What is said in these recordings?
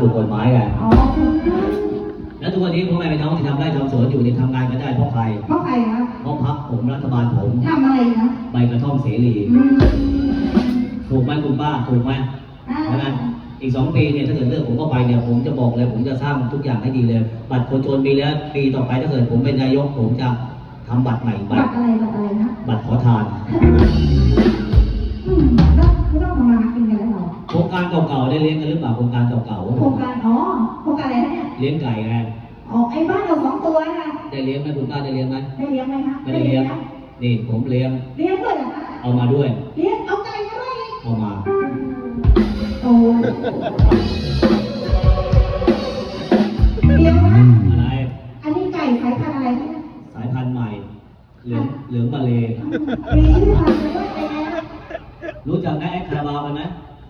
ถูกกฎหมายไงอ๋อแล้วทุกวันนี้พ่อแม่พี่น้องที่ทำไร่ทำสวนอยู่นี่ทำงานกันได้เพราะใครเพราะใครคะเพราะพักผมรัฐบาลผมทำอะไรนะใบกระท่อมเสรี อืมถูกไหมคุณป้าถูกไหมอ่าเพราะฉะนั้นอีกสองปีเนี่ยถ้าเกิดเลือกผมเข้าไปเนี่ยผมจะบอกเลย ผมจะสร้างทุกอย่างให้ดีเลย บัตรคนจนมีแล้วปีต่อไปถ้าเกิดผมเป็นนายก ผมจะทำบัตรใหม่บับัตตรรอะไรบัตรอะไรนะบัตรขอทาน อืมแล้วไม่ต้องทำมาหากิน กันแล้วเหรอโครงการเก่าๆได้เลี้ยงกันหรือเปล่าโครงการเก่าโครงการอ๋อโครงการอะไรนะเนี่ยๆเลี้ยงไก่ไงอ๋อไอ้บ้านเราสองตัวนะได้เลี้ยงไหมคุณป้าได้เลี้ยงไหมได้เลี้ยงไหมคะไม่ได้เลี้ยงนะนี่ผมเลี้ยงเลี้ยงด้วยเหรอคะเอามาด้วยเลี้ยงเอาไก่มาด้วยอีกเอามาโอ้เดี๋ยวนะอะไรอันนี้ไก่สายพันธุ์อะไรเนี่ยสายพันธุ์ใหม่เหลืองเหลืองมาเลยมีชื่อพันธุ์เลยว่าอะไร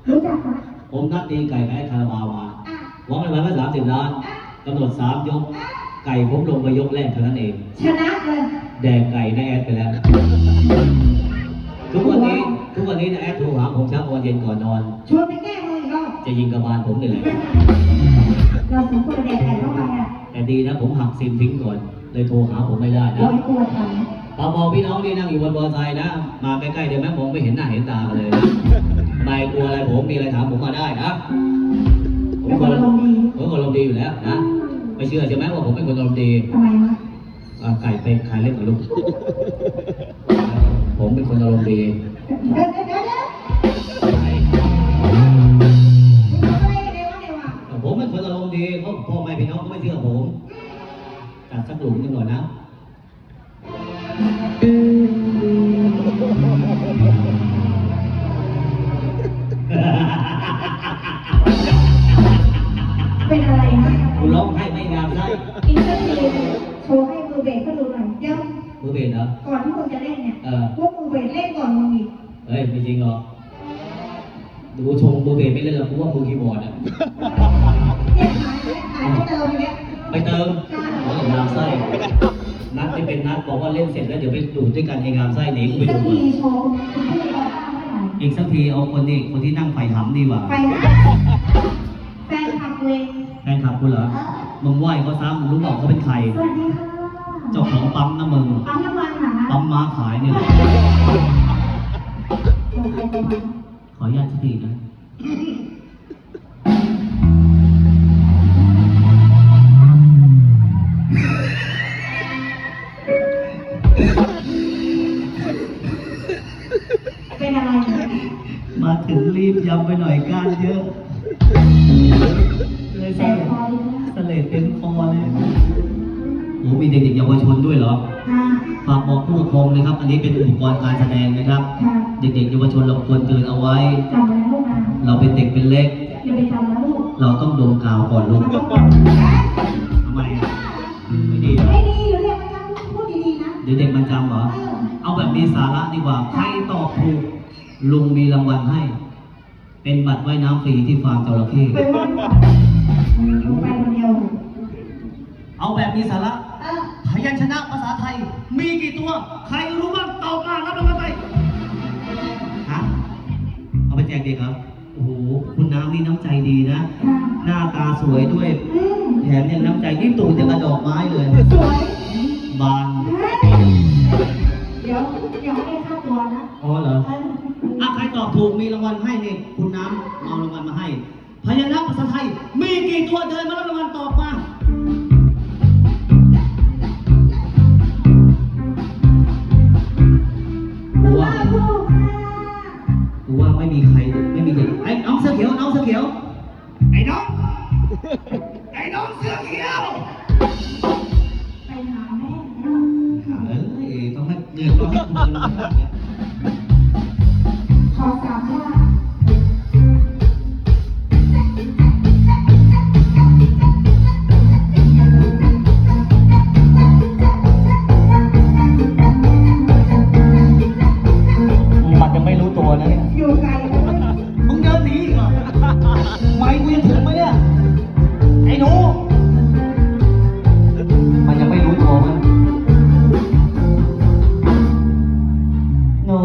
รู้จักคะผมนัดตีไก่กับไอ้คาราบาวมาอะหวังกันไว้ว่าสามสิบล้านกำหนดสามยก ไก่ผมลงไปยกแรกเท่านั้นเอง ชนะเลย แดกไก่ในแอดไปแล้ว ทุกวันนี้ทุกวันนี้นะแอดโทรหาผมเช้าวันเย็นก่อนนอน ชวนไปแก้มืออีกรอบจะยิงกระบาลผมนี่แหละเราสองคนแดกไก่เข้าไปอะแต่ดีนะผมหักซิมทิ้งก่อน เลยโทรหาผมไม่ได้นะร้อยตัวทั นพอบอกพี่น้องที่นั่งอยู่บนมอเตอร์ไซค์นะ มาใกล้ๆเดี๋ยวแม่ผมไม่เห็นหน้าเห็นตากันเลยนะไม่กลัวอะไรผมมีอะไรถามผมมาได้นะผมเป็นคคนนอารมณ์ดีผมคนอารมณ์ดีอยู่แล้วนะ ไม่เชื่อใช่ไหมว่าผมเป็นคนอารมณ์ดีทำไมวะอ่าไก่ไปขายเล่นกับลูก ผมเป็นคนอารมณ์ดี เดี๋ยวเดี๋ยวเดี๋ยวเดี๋ยวอะไรกันเนี่ยวะเนี่ยวะผมเป็นคนอารมณ์ดีเพราะพ่อแม่พี่น้องก็ไม่เชื่อผมตัดสักหลุมหนึงก่อนนะ อเบสเหรอก่อนที่มึงจะเล่นเนี่ยเออ พวกมือเบสเล่นก่อนมึงอีกเฮ้ยไม่จริงหรอกดูชงมือเบสไม่เล่นหรอกกูว่ามือคีย์บอร์ดอะเนี่ยขายเนี่ยขายเขาเติมเนี่ยไปเติมโอ้ยงามไส้ นัดที่เป็นนัดบอกว่าเล่นเสร็จแล้วเดี๋ยวไปดูดด้วยกันไอ้งามไส้หนีกูไปสักดูทีโชว์คุณพี่เขาตั้งไว้หน่อยอีกสักทีเอาคนนี้คนที่นั่งไฟหำดีกว่าไปนะแฟนคลับเวงแฟนคลับกูเหรอมึงไหวเขาซ้ำมึงรู้บอกเขาเป็นใคร สวัสดีค่ะ เจ้าของปั๊มนะมึง ปั๊มน้ำมันเหรอคะปั๊มม้าขายเนี่ยแหละโอ้ใครตัวมันขออนุญาตสักทีนะ เป็นอะไรเนี่ยมาถึงรีบยำไปหน่อยก้านเยอะ มีเด็กๆเยาวชนด้วยเหรอ ค่ะ ฝากบอกผู้ปกครองนะครับ อันนี้เป็นอุปกรณ์การแสดงนะครับ ค่ะเด็กๆเยาวชนเราควรเตือนเอาไว้ จำไว้นะลูกนะเราเป็นเด็กเป็นเล็ก อย่าไปจำนะลูกเราต้องดมกาวก่อนลูกมันต้องบอกทำไมอะไม่ดีเหรอไม่ดีอยู่เนี่ยมันจำพูดดีๆนะ เดี๋ยวเด็กมันจำเหรอเออเอาแบบมีสาระดีกว่า ใครตอบถูกลุงมีรางวัลให้ เป็นบัตรว่ายน้ำฟรีที่ฟาร์มจระเข้ไปว่าดีกว่าหนูไปคนเดียว เอาแบบมีสาระเออพยัญ ชนะภาษาไทย มีกี่ตัว ใครรู้บ้างตอบมารับรางวัลไปฮะเอาไปแจกเด็กครับโอ้โหคุณน้ำนี่น้ำใจดีนะค่ะหน้าตาสวยด้วยอืมแถมยังน้ำใจนี่ตูดยังกระดอกไม้เลยสวยบานเดี๋ยวยังไม่ได้ค่าตัวนะอ๋อเหรอเอออะใครตอบถูกมีรางวัลให้นี่คุณน้ำเอารางวัลมาให้พยัญชนะภาษาไทย มีกี่ตัวเดินมารับรางวัลตอบม ไอ้น้องเสื้อเขียวไปหาแม่ เอ้ยต้องให้เดือยต้อนให้คุณ หนู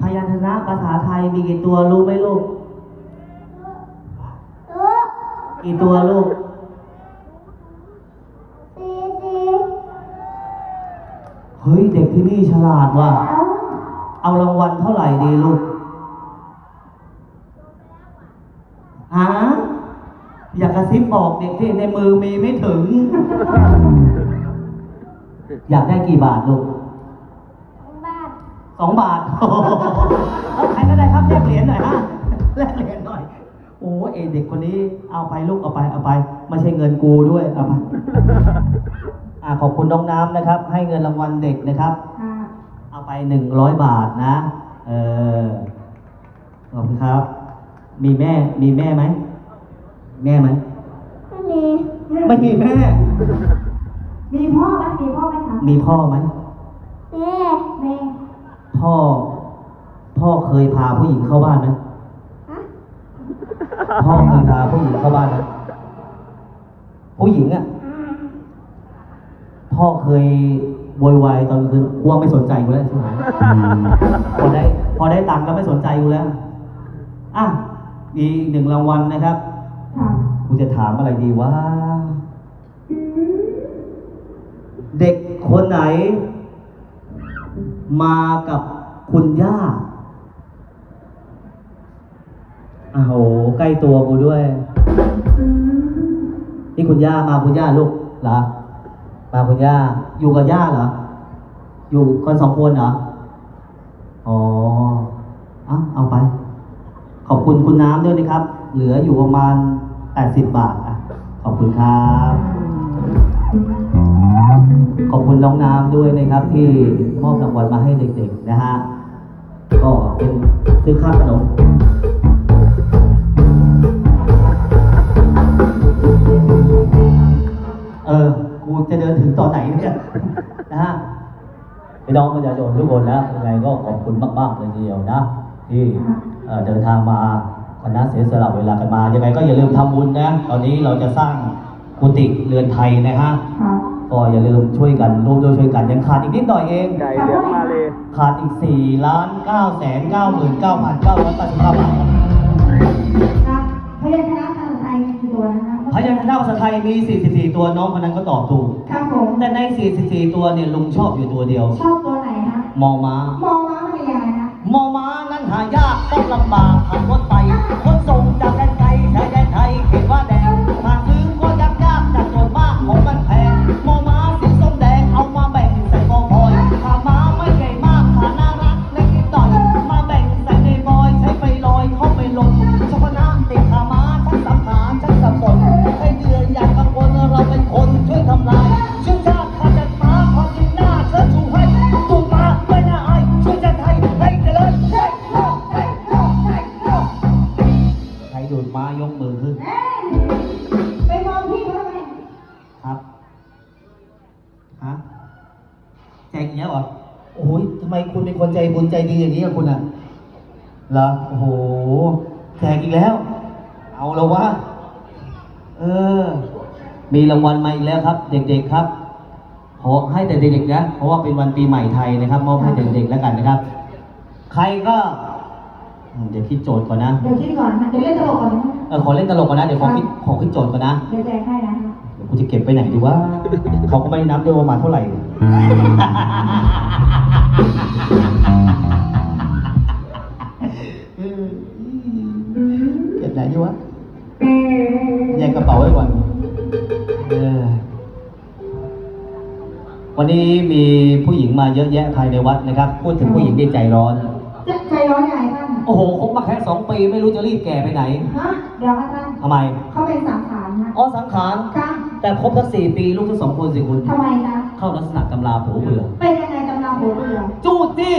พยัญชนะภาษาไทยมีกี่ตัวรู้ไหมลูกกี่ตัวลูกสี่สี่เฮ้ยเด็กที่นี่ฉลาดว่ะเอารางวัลเท่าไหร่ดีลูกฮะอยากกระซิบบอกเด็กที่ในมือมีไม่ถึง อยากได้กี่บาทลูก สองบาทเอาใครก็ได้ครับแลกเหรียญหน่อยฮะแลกเหรียญหน่อย โอ้เอเด็กคนนี้เอาไปลูกเอาไปเอาไปไม่ใช่เงินกูด้วยเอาไปอ่าขอบคุณน้องน้ำนะครับ ให้เงินรางวัลเด็กนะครับ ค่ะเอาไปหนึ่งร้อยบาทนะ เออขอบคุณครับ มีแม่ มีแม่ไหม แม่ไหม ไม่มีไม่มีแม่ มีพ่อไหมมีพ่อไหมคะมีพ่อไหมแม่แม่ พ่อ พ่อเคยพาผู้หญิงเข้าบ้านไหมฮะพ่อเคยพาผู้หญิงเข้าบ้านไหมผู้หญิงอะอ่าพ่อเคยโวยวายตอนกลางคืนกลัวไม่สนใจกูแล้วใช่ไหมพอได้ พอได้ตังค์แล้วไม่สนใจกูแล้ว อะมีอีกหนึ่งรางวัลนะครับค่ะกูจะถามอะไรดีว่า เด็กคนไหน มากับ คุณย่าอ้าวโหใกล้ตัวกูด้วย นี่คุณย่ามาคุณย่าลูกเหรอมาคุณย่า อยู่กับย่าเหรอ อยู่กันสองคนเหรอ อ๋อเอาเอาไป ขอบคุณคุณน้ำด้วยนะครับ เหลืออยู่ประมาณ80บาทอะ ขอบคุณครับ ขอบคุณน้องน้ำด้วยนะครับ ที่มอบรางวัลมาให้เด็กๆนะฮะ ก็เป็นซื้อข้าวขนมเออกูจะเดินถึงตอนไหนเนี่ยนะฮะพี่น้องประชาชนทุกคนนะยังไงก็ขอบคุณมากๆเลยทีเดียวนะ ที่เอ่อเดินทางมาคณะเสียสละเวลากันมายังไงก็อย่าลืมทำบุญนะ ตอนนี้เราจะสร้างกุฏิเรือนไทยนะฮะค่ะ ก็อย่าลืมช่วยกันร่วมด้วยช่วยกันยังขาดอีกนิดหน่อยเอง ไก่เลี้ยงมาเลยขาดอีก4ล้าน9แสน9หมื่น9พัน9ร้อยแปดสิบห้าบาทครับค่ะพยัญชนะภาษาไทยมีกี่ตัวนะคะพยัญชนะภาษาไทยมี 44 ตัวน้องคนนั้นก็ตอบถูก ครับผมแต่ใน 44 ตัวเนี่ยลุงชอบอยู่ตัวเดียว ชอบตัวไหนคะมอม้ามองม้ามันเป็นยังไงคะมอม้านั้นหายากต้องลำบากขับรถไปขนส่ง มีรางวัลมาอีกแล้วครับ เด็กๆครับขอให้แต่เด็กๆนะเพราะว่าเป็นวันปีใหม่ไทยนะครับ มอบให้เด็กๆแล้วกันนะครับ ใครก็อืมเดี๋ยวคิดโจทย์ก่อนนะ เดี๋ยวคิดก่อนนะเดี๋ยวเล่นตลกก่อนนะเออขอเล่นตลกก่อนนะ เดี๋ยวขอคิดขอคิดโจทย์ก่อนนะ เดี๋ยวแจกให้นะคะเดี๋ยวกูจะเก็บไปไหนดีวะ เขาก็ไม่ได้นับด้วยว่ามาเท่าไหร่ เก็บไหนดีวะแยกกระเป๋าไว้ก่อน วันนี้มีผู้หญิงมาเยอะแยะภายในวัดนะครับ พูดถึงผู้หญิงที่ใจร้อน จะใจร้อนยังไงท่านโอ้โหคบมาแค่สองปีไม่รู้จะรีบแก่ไปไหนฮะเดี๋ยวนะท่านทำไมเขาเป็นสังขารนะอ๋อสังขารจ้าแต่ครบทั้งสี่ปีลูกทั้งสองคนสิคุณทำไมจ๊ะเข้าลักษณะกำลาโผเบื่อเป็นยังไงกำลังหัวเรือจูดจี้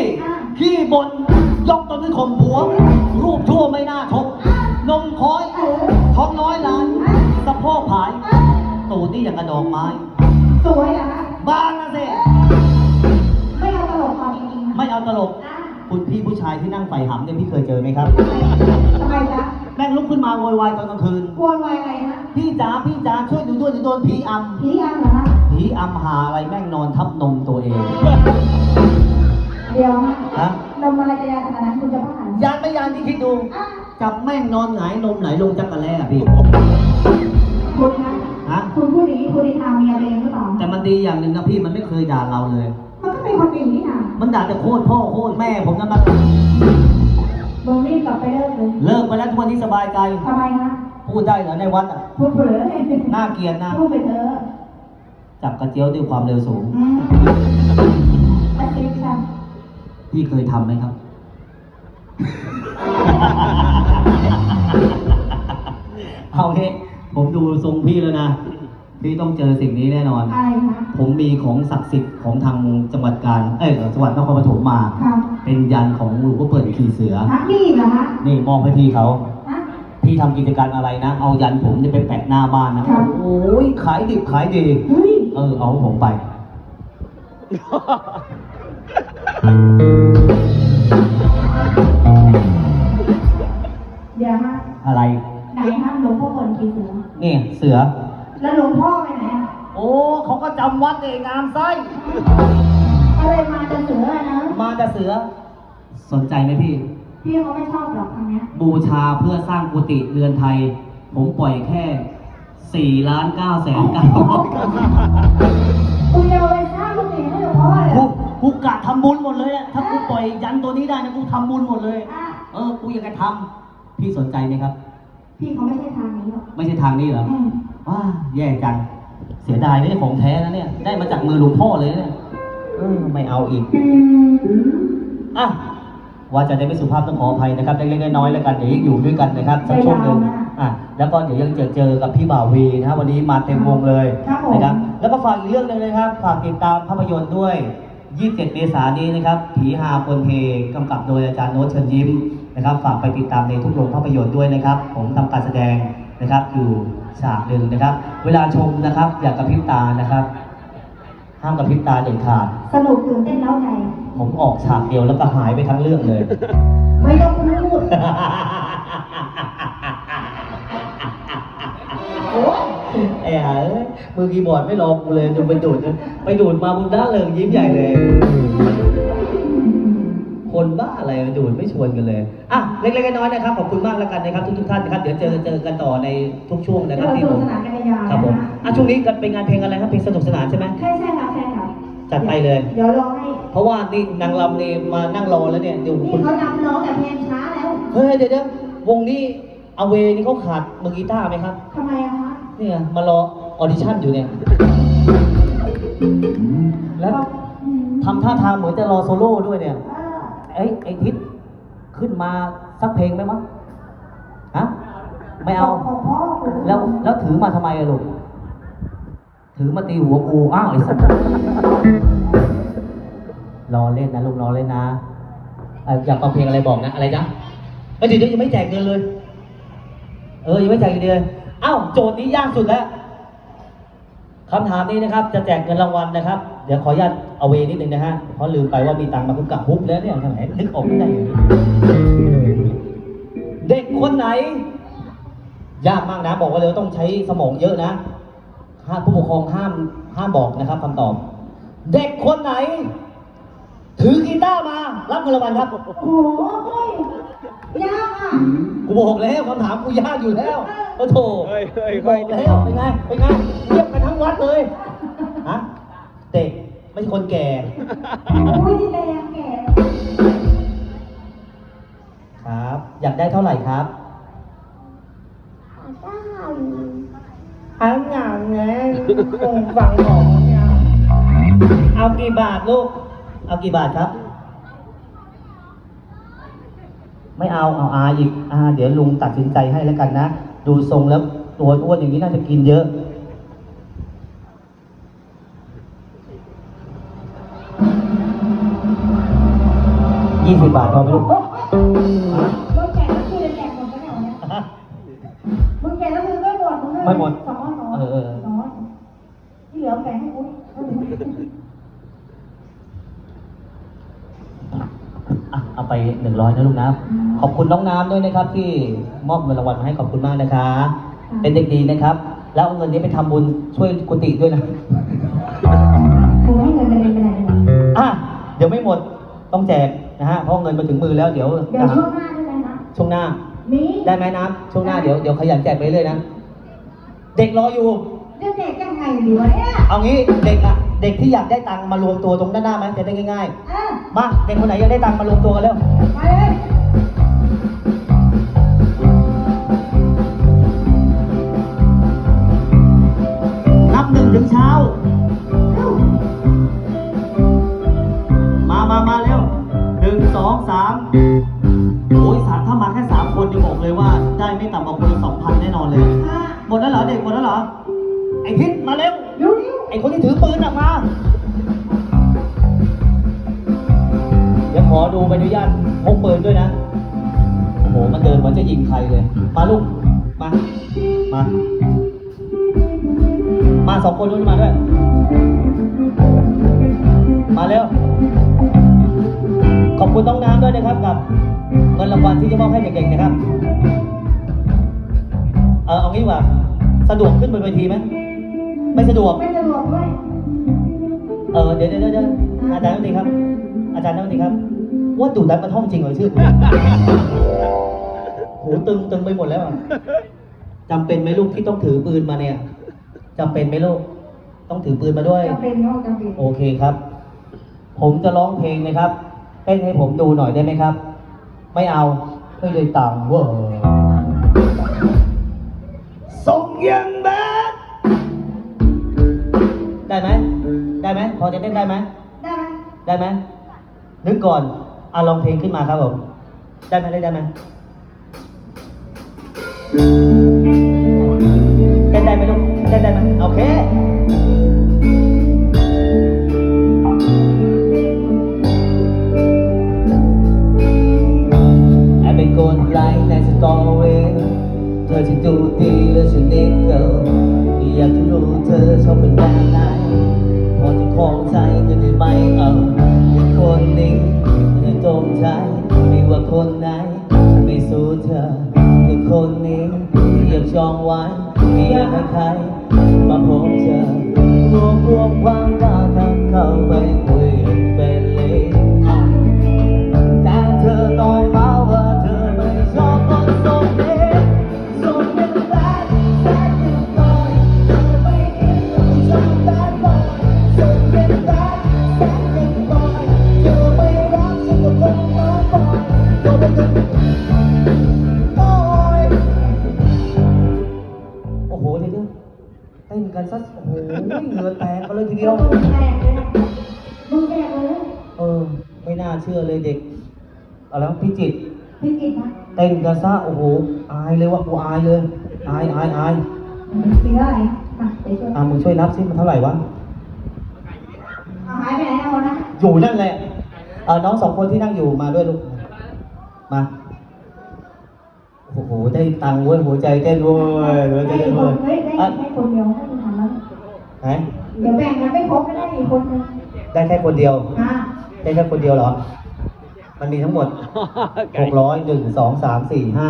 ขี้บนยกตนขึ้นข่มผัว รูปชั่วไม่น่าชมนมคอยเออท้องน้อยหลานสะโพกผายตูดนี่อย่างกระดอกไม้ ที่นั่งไฝ่หำเนี่ยพี่เคยเจอไหมครับ ทำไมจ๊ะแม่งลุกขึ้นมาโวยวายตอนกลางคืน โวยวายอะไรฮะพี่จ๋าพี่จ๋าช่วยดูด้วยจะโดนผีอำผีอันเหรอฮะผีอำหาอะไรแม่งนอนทับนมตัวเอง เดี๋ยวฮะนมอะไรจะยาขนาดนั้นคุณจะบ้าเหรอยานไม่ยานที่คิดดูจับแม่งนอนหงายนมไหนลงจักรแล้อพี่ คุณนะคุณพูดอย่างนี้คุณได้ทาเมียตัเองหรือเปล่าแต่มันดีอย่างหนึ่งนะพี่มันไม่เคยด่าเราเลย มันก็เป็นคนดีนี่นะ มันด่าแต่โคตรพ่อโคตรแม่ผมนั่นมันมึงรีบกลับไปเลิกเลยเลิกไปแล้วทุกวันนี้สบายใจ ทำไมคะพูดได้เหรอในวัดอะ พูดเผลอน่าเกลียดนะ พูดไปเถอะจับกระเจียวด้วยความเร็วสูง อืมตะเกียบค่ะพี่เคยทำไหมครับ เอาเฮ้ผมดูทรงพี่แล้วนะ พี่ต้องเจอสิ่งนี้แน่นอน อะไรคะผมมีของศักดิ์สิทธิ์ของทางจังหวัดกาญเอ้ยจังหวัดนครปฐมมา ครับเป็นยันของหลวงพ่อเปิดขี่เสือฮักนี่เหรอคะนี่มอบให้พี่เขา ฮะ พี่ทำกิจการอะไรนะ เอายันผมเนี่ยไปแปะหน้าบ้านนะ ครับ โอ้ยขายดิบขายดี เฮ้ยเออ เอาของผมไป เดี๋ยวฮะอะไรไหนฮะหลวงพ่อเปิดกี่เสือนี่เสือ แล้วหลวงพ่อไปไหนอะโอ้เขาก็จำวัดเองงามไส้อะไรมาจะเสืออะนะ มาแต่เสือ สนใจไหมพี่ พี่เขาไม่ชอบหรอกคำเนี้ยบูชาเพื่อสร้างกุฏิเรือนไทย ผมปล่อยแค่สี่ล้านเก้าแสนเก้าคุณจะเอาไปสร้างกุฏิให้หลวงพ่อเหรกูอกูกะทำบุญหมดเลยอะถ้ากูปล่อยยันตัวนี้ได้นะกูทำบุญหมดเลย อะเออ กูอยากจะทำพี่สนใจไหมครับ พี่เขาไม่ใช่ทางนี้หรอก ไม่ใช่ทางนี้เหรอ อืม ว้าแย่จัง เสียดายนี่ของแท้นะเนี่ย ได้มาจากมือหลวงพ่อเลยนะเนี่ยเออไม่เอาอีก อะ ว่าจะได้ไม่สุภาพต้องขออภัยนะครับเล็กๆน้อยๆแล้วกันเดี๋ยวยังอยู่ด้วยกันนะครับสักช่วงหนึ่งอะแล้วก็เดี๋ยวยังเจอเจอกับพี่บ่าววีนะครับวันนี้มาเต็มวงเลยนะครับ แล้วก็ฝากอีกเรื่องหนึ่งนะครับ ฝากติดตามภาพยนตร์ด้วย 27 เมษายนนี้นะครับ ผีหาปนเฮกำกับโดยอาจารย์โน้ตเชิญยิ้มนะครับ ฝากไปติดตามในทุกโรงภาพยนตร์ด้วยนะครับ ผมทำการแสดง นะครับ อยู่ฉากหนึ่งนะครับ เวลาชมนะครับ อย่ากระพริบตานะครับ ห้ามกระพริบตาเด็ดขาด สนุกตื่นเต้นเล้าใจ ผมออกฉากเดียวแล้วก็หายไปทั้งเรื่องเลย ไม่ต้องพูด โอ้ไอ้ห่าเอ้ยมือคีย์บอร์ดไม่รอกูเลยดูไปดูดไปดูดมาบุญด้าเริงยิ้มใหญ่เลย คนบ้าอะไรมาดูดไม่ชวนกันเลยอะเล็กๆน้อยๆนะครับขอบคุณมากแล้วกันนะครับทุกๆท่านนะครับเดี๋ยวเจอเจอกันต่อในทุกช่วงนะคเดี๋รัยวบที่สผนุกมสนานกันยาวๆครับผมนะะอะช่วงนี้กันเป็นงานเพลงอะไรครับเพลงสนุกสนานใช่ไหมใช่ใช่ครับใช่ครับจัดไปเลย เดี๋ยวรอให้เพราะว่านี่นางรำนี่มานั่งรอแล้วเนี่ยเดี๋ยวนี่คุณเขานำน้องแต่เพลงช้าแล้วเฮ้ยเดี๋ยวเดี๋ยววงนี้เอาเวนี่เขาขาดมือกีตาร์ไหมครับ ทำไมอะคะเนี่ยมารอออดิชั่นอยู่เนี่ย แล้วอืมทำท่าทางเหมือนจะรอโซโล่ด้วยเนี่ย เอ อเอ้ยไอทิศขึ้นมาสักเพลงไหมมั้งฮะไม่เอาของพ่อกูแล้วแล้วถือมาทำไมอะลูก ถือมาตีหัวกูอ้าวไอ้สัสรอเล่นนะลูกรอเล่นนะเอ่ออยากฟังเพลงอะไรบอกนะ อะไรจ๊ะเอ้ยเดี๋ยวเดี๋ยวยังไม่แจกเงินเลย เออยังไม่แจกเงินเลยอ้าวโจทย์นี้ยากสุดแล้วคำถามนี้นะครับ จะแจกเงินรางวัลนะครับ เดี๋ยวขออนุญาตเอาเวนิดนึงนะฮะเพราะลืมไปว่ามีตังค์มาคุกกับฮุบแล้วเนี่ยทำไมนึกออกไม่ได้อย่างนี้เด็กคนไหน ยากมากนะ บอกว่าเลยว่าต้องใช้สมองเยอะนะห้ามผู้ปกครองห้ามห้ามบอกนะครับคำตอบ เด็กคนไหน ถือกีตาร์มา รับเงินรางวัลครับ โอ้โหเฮ้ยยากอะกูบอกแล้วคำถามกูยากอยู่แล้วโอ้โถเฮ้ยเฮ้ยบเฮ้อยกแล้วเป็นไงเป็นไงเรียกไปทั้งวัดเลยฮะ เด็กไม่ใช่คนแก่โอ้ยนี่แรงแก่ครับ อยากได้เท่าไหร่ครับอันอย่างไงคงฟังของเนี่ยเอากี่บาทลูก เอากี่บาทครับ ไม่เอาเอาอาอีกอาเดี๋ยวลุงตัดสินใจให้แล้วกันนะ ดูทรงแล้วตัวอ้วนอย่างนี้น่าจะกินเยอะ ยี่สิบบาทพอไหมลูกมึงแก่แล้วคือจะแจกหมดปะเนี่ยวันเนี้ยมึงแก่แล้วคือไม่หมดมึงเลยไม่หมดสองร้อยสองร้อยเออเออสองร้อยที่เหลือแบ่งให้กูอะเอาไปหนึ่งร้อยนะลูกนะ ขอบคุณน้องน้ำด้วยนะครับ ที่มอบเงินรางวัลมาให้ขอบคุณมากนะคะ เป็นเด็กดีนะครับ แล้วเอาเงินนี้ไปทำบุญช่วยกุฏิด้วยนะกูให้เงินกระเด็นไปไหนเนี่ยอะเดี๋ยวไม่หมดต้องแจก นะฮะเพราะเงินมาถึงมือแล้วเดี๋ยวเดี๋ยวช่วงหน้าได้ไหมคะช่วงหน้า มีได้ไหมน้ำช่วงหน้าเดี๋ยวเดี๋ยวขยันแจกไปเรื่อยนะ เด็กรออยู่จะแจกยังไงดีวะเนี่ยเอางี้เด็กอะเด็กที่อยากได้ตังค์มารวมตัวตรงด้านหน้าไหมจะได้ง่ายอะๆมาเด็กคนไหนอยากได้ตังค์มารวมตัวกันเร็ว ไปเลยนับหนึ่งถึงเช้า เหรอเด็กหมดแล้วเหรอ ไอพิษมาเร็วเร็วเร็วไอคนที่ถือปืนออกมา เดี๋ยวขอดูใบอนุญาตพกปืนด้วยนะ โอ้โห มันเดินเหมือนจะยิงใครเลย มาลูก มา มา มาสองคนนู้นมาด้วย มาเร็ว ขอบคุณน้องน้ำด้วยนะครับกับเงินรางวัลที่จะมอบให้เด็กๆนะครับ เออเอางี้ดีกว่า สะดวกขึ้นบนเวทีไหมไม่สะดวก ไม่สะดวกด้วยเออเดี๋ยวเดี๋ยวเดี๋ยวอาจารย์นักดนตรีครับ อาจารย์นักดนตรีครับ ว่าดูดันมาท่องจริงเหรอชื่อคุณหูตึงตึงไปหมดแล้วอะจำเป็นไหมลูกที่ต้องถือปืนมาเนี่ยจำเป็นไหมลูก ต้องถือปืนมาด้วย จำเป็นเนาะจำเป็นโอเคครับ ผมจะร้องเพลงนะครับเต้นให้ผมดูหน่อยได้ไหมครับ ไม่เอาไม่เลยตังค์เว้ยส่ ยังแบดได้ไหมได้ไหมพอจะเต้นได้ไหมได้ไหมได้ไหมนึกก่อนอะลองเพลงขึ้นมาครับผมได้ไหมได้ได้ไหมเต้นได้ไหมลูกเต้นได้ไหมโอเคแอบไปกดไลค์ในสตอรี่เธ อจะดูดีและฉันนิดเกินอยากจะรู้เธอชอบเป็นแบบไหนพอจะคล้องใจเธอได้ไหมเอาที่คนนี้มันตรงใจไม่ว่าคนไหนไม่สู้เธอคือคนนี้อยากจองไว้ไม่อยากให้ใครมาพบเธอรวบรวมความกล้าทำเข้าไปคุยเป็นเลยแต่เธอต้องมา ต้นกันสักโอ้โหเหงื่อแตกกันเลยทีเดียว มึงแจกเลยนะมึงแจกเลยเออ ไม่น่าเชื่อเลยเด็กเอาแล้วพี่จิตรพี่กิตนะเต้นกันซะโอ้โหอายเลยว่ากูอายเลยอายอายอายปีเท่าไหร่อะเดี๋ยวช่วยอ่ามึงช่วยนับซิมันเท่าไหร่วะเอาหายไปไหนนะวันนะอยู่นั่นแหละเออน้องสองคนที่นั่งอยู่มาด้วยลูกมา โอ้โหได้ตังค์เว้ยหัวใจเต้นเว้ยหัวใจได้เต้นคเว้นยเฮ้ยได้อะให้คนเดียวให้คุณทำแล้วไหนเดี๋ยวแบ่งกันไม่ครบก็ได้อีกคนนึงได้แค่คนเดียว อะได้แค่คนเดียวเหรอ มันมีทั้งหมดหกร้อยหนึ่งสองสามสี่ห้า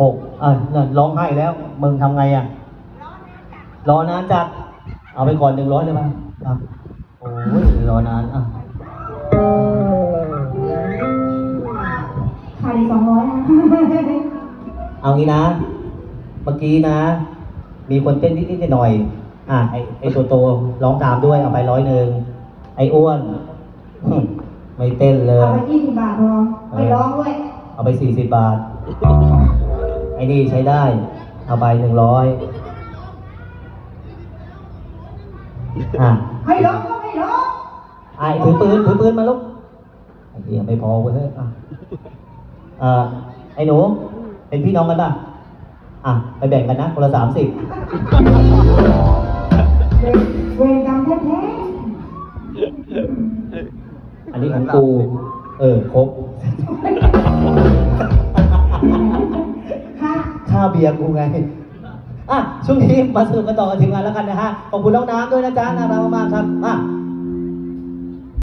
หกเออนั่นร้องไห้แล้ว มึงทำไงอะรอนานจัด เอาไปก่อนหนึ่งร้อยเลยป่ะอะโอ้ยรอนานอะขาดอีกสองร้อยนะ เอางี้นะ เมื่อกี้นะ มีคนเต้นนิดๆหน่อยๆอะไอไอตัวโตร้องตามด้วยเอาไปร้อยหนึ่งไออ้วนหึไม่เต้นเลย เอาไปยี่สิบบาทพอไม่ร้องด้วย เอาไปสี่สิบบาท ไอ้นี่ใช้ได้ เอาไปหนึ่งร้อยอะให้ร้องก็ให้ร้องไอ้ถือปืนถือปืนมาลูกไอ้เหี้ยไม่พอเว้ยเฮ้ยอะเอ่อไอ้หนู เป็นพี่น้องกันป่ะ อะ ไปแบ่งกันนะ คนละสามสิบเวรเวรกรรมแท้อันนี้ของกู เออ ครบ ๆค่ะ ค่าเบียร์กูไง อะ ช่วงนี้มาสนุกกันต่อกับทีมงานแล้วกันนะฮะ ขอบคุณน้องน้ำด้วยนะจ๊ะ น่ารักมากๆครับ อะ